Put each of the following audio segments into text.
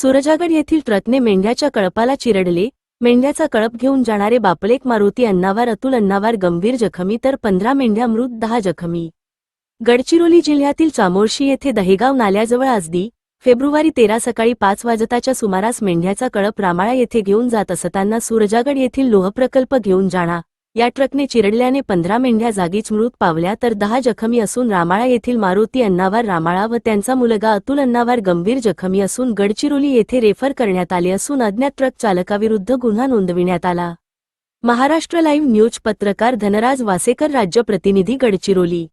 सुरजागड येथील ट्रकने मेंढ्याच्या कळपाला चिरडले. मेंढ्याचा कळप घेऊन जाणारे बापलेक मारुती अण्णावार अतुल अण्णावार गंभीर जखमी तर पंधरा मेंढ्या मृत दहा जखमी. गडचिरोली जिल्ह्यातील चामोर्शी येथे दहेगाव नाल्याजवळ आजदी फेब्रुवारी तेरा सकाळी पाच वाजताच्या सुमारास मेंढ्याचा कळप रामाळा येथे घेऊन जात असताना सुरजागड येथील लोहप्रकल्प घेऊन जाणा. या ट्रकने चिरडल्याने पंधरा मेंढ्या जागीच मृत पावल्या तर दहा जखमी असून रामाळा येथील मारुती अण्णावार रामाळा व त्यांचा मुलगा अतुल अण्णावार गंभीर जखमी असून गडचिरोली येथे रेफर करण्यात आले असून अज्ञात ट्रक चालकाविरुद्ध गुन्हा नोंदविण्यात आला. महाराष्ट्र लाईव्ह न्यूज पत्रकार धनराज वासेकर राज्य प्रतिनिधी Gadchiroli.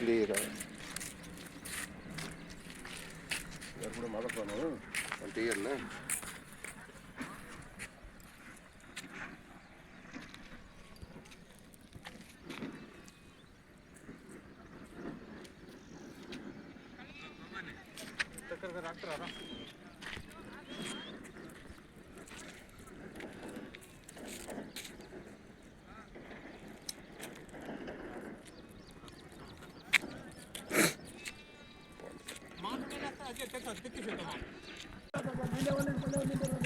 lira. Daar moet een makker van, hoor. Van teren, hè. Tekker de rakker, びっくりした。